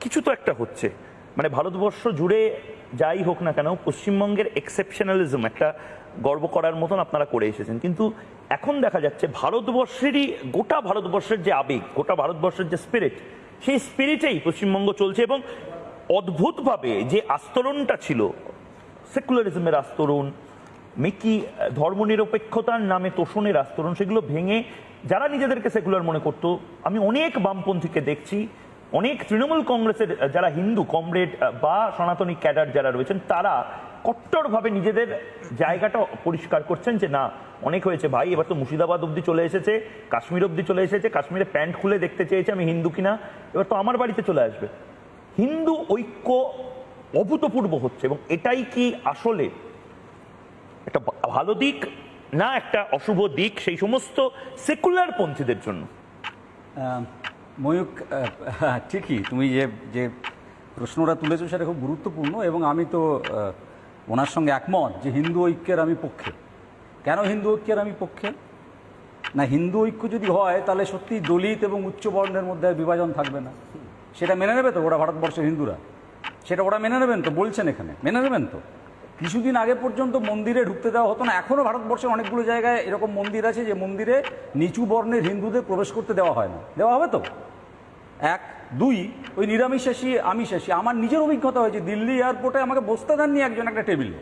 কিছু তো একটা হচ্ছে। মানে ভারতবর্ষ জুড়ে যাই হোক না কেন, পশ্চিমবঙ্গের এক্সেপশনালিজম একটা গর্ব করার মতন আপনারা করে এসেছেন। কিন্তু এখন দেখা যাচ্ছে ভারতবর্ষেরই, গোটা ভারতবর্ষের যে আবেগ, গোটা ভারতবর্ষের যে স্পিরিট সেই স্পিরিটেই পশ্চিমবঙ্গ চলছে এবং অদ্ভুতভাবে যে আস্তরণটা ছিল সেকুলারিজমের আস্তরণ, মেকি, ধর্মনিরপেক্ষতার নামে তোষণের আস্তরণ, সেগুলো ভেঙে যারা নিজেদেরকে সেকুলার মনে করতো, আমি অনেক বামপন্থীকে দেখছি অনেক তৃণমূল কংগ্রেসের যারা হিন্দু, কমরেড বা সনাতনী ক্যাডার যারা রয়েছেন, তারা কট্টরভাবে নিজেদের জায়গাটা পরিষ্কার করছেন যে, না, অনেক হয়েছে ভাই, এবার তো মুর্শিদাবাদ অব্দি চলে এসেছে, কাশ্মীর অব্দি চলে এসেছে, কাশ্মীরে প্যান্ট খুলে দেখতে চেয়েছে আমি হিন্দু কিনা, এবার তো আমার বাড়িতে চলে আসবে। হিন্দু ঐক্য অভূতপূর্ব হচ্ছে এবং এটাই কি আসলে একটা ভালো দিক না একটা অশুভ দিক, সেই সমস্ত সেকুলার পন্থীদের জন্য? ময়ূক হ্যাঁ, ঠিকই। তুমি যে যে প্রশ্নটা তুলেছো সেটা খুব গুরুত্বপূর্ণ এবং আমি তো ওনার সঙ্গে একমত যে হিন্দু ঐক্যের আমি পক্ষে। কেন হিন্দু ঐক্যের আমি পক্ষে? না হিন্দু ঐক্য যদি হয় তাহলে সত্যি দলিত এবং উচ্চ বর্ণের মধ্যে বিভাজন থাকবে না। সেটা মেনে নেবে তো ওরা ভারতবর্ষের হিন্দুরা? সেটা ওরা মেনে নেবেন তো বলছেন এখানে। মেনে নেবেন তো? কিছুদিন আগে পর্যন্ত মন্দিরে ঢুকতে দেওয়া হতো না এখনও ভারতবর্ষের অনেকগুলো জায়গায় এরকম মন্দির আছে যে মন্দিরে নিচু বর্ণের হিন্দুদের প্রবেশ করতে দেওয়া হয় না। দেওয়া হবে তো? এক, দুই, ওই নিরামিষাসী আমিষাসী আমার নিজের অভিজ্ঞতা হয়েছে, দিল্লি এয়ারপোর্টে আমাকে বসতে দেননি একজন একটা টেবিলে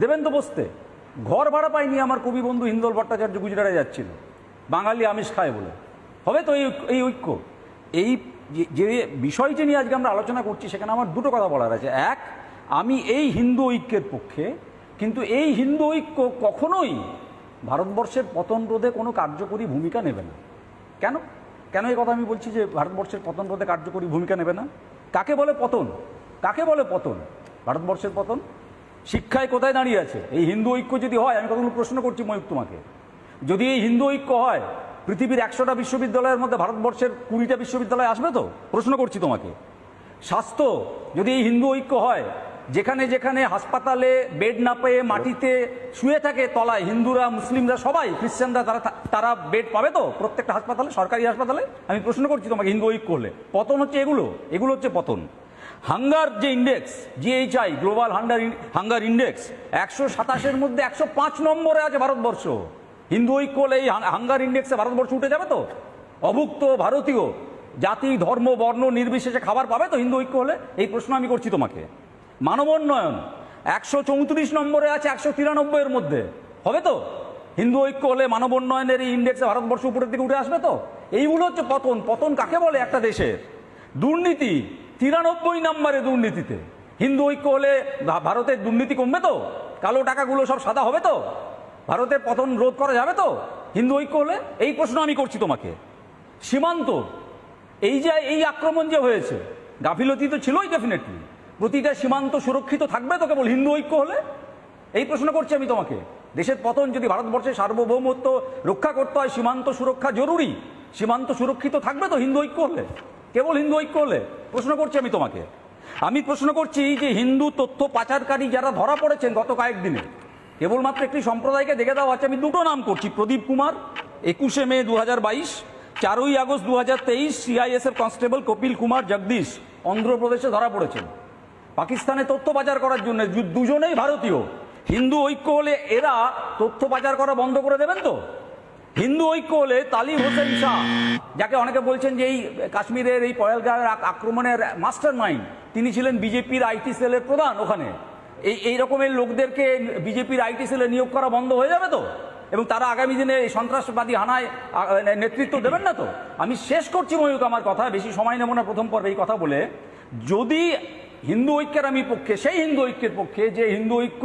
দেবেন তো বসতে। ঘর ভাড়া পাইনি আমার কবি বন্ধু হিন্দল ভট্টাচার্য গুজরাটে যাচ্ছিল। বাঙালি আমিষ খায় বলে। হবে তো এই এই ঐক্য। এই যে- যে বিষয়টি নিয়ে আজকে আমরা আলোচনা করছি, সেখানে আমার দুটো কথা বলার আছে। এক, আমি এই হিন্দু ঐক্যের পক্ষে, কিন্তু এই হিন্দু ঐক্য কখনোই ভারতবর্ষের পতন রোধে কোনো কার্যকরী ভূমিকা নেবে না। কেন? কেন এই কথা আমি বলছি যে ভারতবর্ষের পতন রোধে কার্যকরী ভূমিকা নেবে না? কাকে বলে পতন? কাকে বলে পতন? ভারতবর্ষের পতন? শিক্ষায় কোথায় দাঁড়িয়ে আছে? এই হিন্দু ঐক্য যদি হয়, আমি কতগুলো প্রশ্ন করছি ময়ূক তোমাকে। যদি এই হিন্দু ঐক্য হয়, পৃথিবীর একশোটা বিশ্ববিদ্যালয়ের মধ্যে ভারতবর্ষের কুড়িটা বিশ্ববিদ্যালয় আসবে তো? প্রশ্ন করছি তোমাকে। স্বাস্থ্য যদি এই হিন্দু ঐক্য হয় যেখানে যেখানে হাসপাতালে বেড না পেয়ে মাটিতে শুয়ে থাকে তলায়, হিন্দুরা, মুসলিমরা, সবাই, খ্রিস্টানরা, তারা তারা বেড পাবে তো? প্রত্যেকটা হাসপাতালে, সরকারি হাসপাতালে? আমি প্রশ্ন করছি তোমাকে, হিন্দু ঐক্য হলে। পতন হচ্ছে এগুলো? এগুলো হচ্ছে পতন। হাঙ্গার যে index GHI global hunger hunger index একশো সাতাশের মধ্যে একশো পাঁচ নম্বরে আছে ভারতবর্ষ। হিন্দু ঐক্য হলে এই হাঙ্গার ইন্ডেক্সে ভারতবর্ষ উঠে যাবে তো? অভুক্ত ভারতীয়, জাতি, ধর্ম, বর্ণ, নির্বিশেষে খাবার পাবে তো হিন্দু ঐক্য হলে? এই প্রশ্ন আমি করছি তোমাকে। মানবোন্নয়ন। একশো চৌত্রিশ নম্বরে আছে একশো তিরানব্বইয়ের মধ্যে। হবে তো? হিন্দু ঐক্য হলে মানবোন্নয়নের এই ইন্ডেক্সে ভারতবর্ষ উপরের দিকে উঠে আসবে তো? এইগুলো হচ্ছে পতন। পতন কাকে বলে একটা দেশের? দুর্নীতি। তিরানব্বই নম্বরে দুর্নীতিতে। হিন্দু ঐক্য হলে ভারতের দুর্নীতি কমবে তো? কালো টাকাগুলো সব সাদা হবে তো? ভারতের পতন রোধ করা যাবে তো? হিন্দু ঐক্য হলে এই প্রশ্ন আমি করছি তোমাকে। সীমান্ত। এই যে, এই আক্রমণ যে হয়েছে, গাফিলতি তো ছিলই ডেফিনেটলি প্রতিটা সীমান্ত সুরক্ষিত থাকবে তো কেবল হিন্দু ঐক্য হলে? এই প্রশ্ন করছি আমি তোমাকে। দেশের পতন যদি ভারতবর্ষের সার্বভৌমত্ব রক্ষা করতে হয়, সীমান্ত সুরক্ষা জরুরি। সীমান্ত সুরক্ষিত থাকবে তো হিন্দু ঐক্য হলে? কেবল হিন্দু ঐক্য হলে? প্রশ্ন করছি আমি তোমাকে। আমি প্রশ্ন করছি যে হিন্দু তথ্য পাচারকারী যারা ধরা পড়েছেন গত কয়েকদিনে কেবলমাত্র একটি সম্প্রদায়কে দেখে দেওয়া হচ্ছে। আমি দুটো নাম করছি, প্রদীপ কুমার, একুশে মে দু হাজার বাইশ, চারই আগস্ট দু হাজার তেইশ সিআইএসএফ কনস্টেবল কপিল কুমার জগদীশ, অন্ধ্রপ্রদেশে ধরা পড়েছেন। পাকিস্তানে তথ্য পাচার করার জন্য দুজনেই ভারতীয়। হিন্দু ঐক্য হলে এরা তথ্য পাচার করা বন্ধ করে দেবেন তো? হিন্দু ঐক্য হলে তালিম হোসেন শাহ, যাকে অনেকে বলছেন যে এই কাশ্মীরের এই পয়েলগাঁওয়ের আক- আক্রমণের মাস্টার মাইন্ড তিনি ছিলেন বিজেপির আইটি সেলের প্রধান ওখানে। এই এই রকমের লোকদেরকে বিজেপির আইটি সেলে নিয়োগ করা বন্ধ হয়ে যাবে তো? এবং তারা আগামী দিনে এই সন্ত্রাসবাদী হানায় নেতৃত্ব দেবেন না তো? আমি শেষ করছি ময়ূক আমার কথা, বেশি সময় নেব না প্রথম পর্বে এই কথা বলে। যদি হিন্দু ঐক্যের আমি পক্ষে, সেই হিন্দু ঐক্যের পক্ষে যে হিন্দু ঐক্য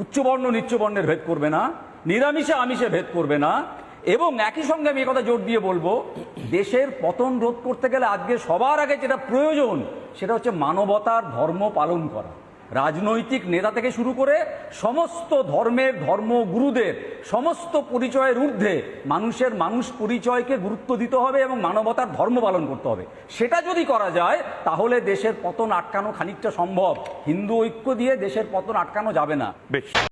উচ্চবর্ণ, নিচ্চবর্ণের ভেদ করবে না, নিরামিষে, আমিষে ভেদ করবে না, এবং একই সঙ্গে আমি একথা জোর দিয়ে বলব, দেশের পতন রোধ করতে গেলে আজকে সবার আগে যেটা প্রয়োজন, সেটা হচ্ছে মানবতার ধর্ম পালন করা। রাজনৈতিক নেতা থেকে শুরু করে সমস্ত ধর্মের ধর্মগুরুদের সমস্ত পরিচয়ের ঊর্ধ্বে মানুষের মানুষ পরিচয়কে গুরুত্ব দিতে হবে এবং মানবতার ধর্ম পালন করতে হবে। সেটা যদি করা যায়, তাহলে দেশের পতন আটকানো খানিকটা সম্ভব। হিন্দু ঐক্য দিয়ে দেশের পতন আটকানো যাবে না। বেশ।